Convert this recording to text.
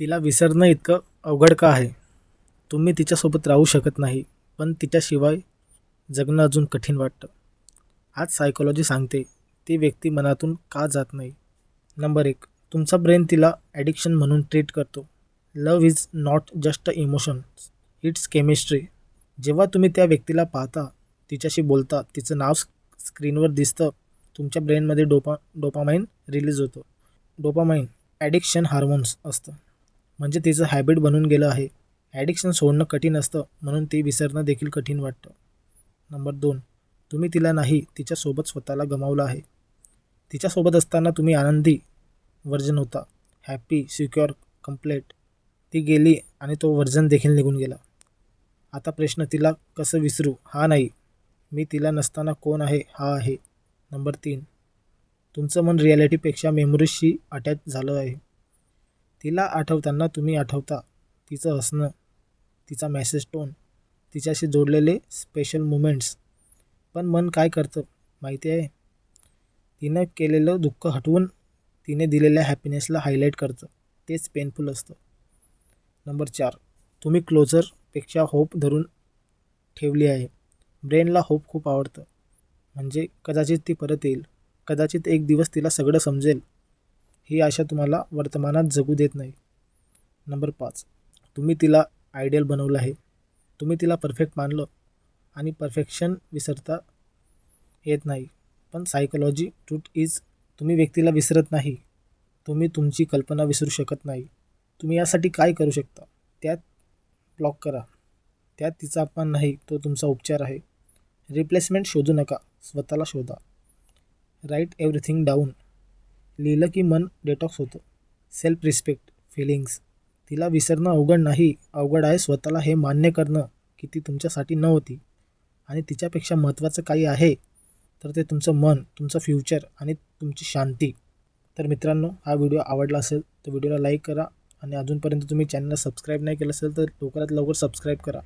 तिला विसरणं इतकं अवघड का आहे? तुम्ही तिच्यासोबत राहू शकत नाही पण तिच्याशिवाय जगणं अजून कठीण वाटतं. आज सायकोलॉजी सांगते ती व्यक्ती मनातून का जात नाही? नंबर एक तुमचा ब्रेन तिला ॲडिक्शन म्हणून ट्रीट करतो. Love is not just a emotion it's chemistry जेव्हा तुम्ही त्या व्यक्तीला पाहता तिच्याशी बोलता तिचं नाव स्क्रीनवर दिसतं तुमच्या ब्रेनमध्ये डोपा डोपामाइन रिलीज होतो. डोपामाइन ॲडिक्शन हार्मोन्स असतं. म्हणजे तिचं हॅबिट बनून गेलं आहे. ॲडिक्शन सोडणं कठीण असतं म्हणून ती विसरणं देखील कठीण वाटतं. नंबर दोन तुम्ही तिला नाही तिच्यासोबत स्वतःला गमावलं आहे. तिच्यासोबत असताना तुम्ही आनंदी वर्जन होता. हॅपी सिक्युअर कम्प्लेट ती गेली आणि तो वर्जन देखील निघून गेला. आता प्रश्न तिला कसं विसरू? हा नाही. मी तिला नसताना कोण आहे? हा आहे. नंबर तीन तुमचं मन रियालिटीपेक्षा मेमरीजशी अटॅच झालं आहे. तिला आठवताना तुम्ही आठवता. तिचं हसणं तिचा मेसेज टोन तिच्याशी जोडलेले स्पेशल मुमेंट्स पण मन काय करतं माहिती आहे? तिनं केलेलं दुःख हटवून तिने दिलेल्या हॅपीनेसला हायलाईट करतं. तेच पेनफुल असतं. नंबर चार. तुम्ही क्लोजरपेक्षा होप धरून ठेवली आहे. ब्रेनला होप खूप आवडतं. म्हणजे कदाचित ती परत येईल. कदाचित एक दिवस तिला सगळं समजेल. ही आशा तुम्हाला वर्तमानात जगू देत नाही. नंबर पाच. तुम्ही तिला आयडियल बनवलं आहे. तुम्ही तिला परफेक्ट मानलं आणि परफेक्शन विसरता येत नाही. पण सायकोलॉजी ट्रूट इज तुम्ही व्यक्तीला विसरत नाही. तुम्ही तुमची कल्पना विसरू शकत नाही. तुम्ही यासाठी काय करू शकता? त्यात ब्लॉक करा. त्यात तिचा अपमान नाही तो तुमचा उपचार आहे. रिप्लेसमेंट शोधू नका. स्वतःला शोधा. राईट एव्हरीथिंग डाऊन लिहिलं की मन डेटॉक्स होतं. सेल्फ रिस्पेक्ट फिलिंग्स तिला विसरणं अवघड नाही. अवघड आहे स्वतःला हे मान्य करणं की ती तुमच्यासाठी नव्हती. आणि तिच्यापेक्षा महत्त्वाचं काही आहे तर ते तुमचं मन तुमचं फ्युचर आणि तुमची शांती. तर मित्रांनो हा व्हिडिओ आवडला असेल तर व्हिडिओला लाईक करा. आणि अजूनपर्यंत तुम्ही चॅनलला सबस्क्राईब नाही केलं असेल तर लवकरात लवकर सबस्क्राईब करा.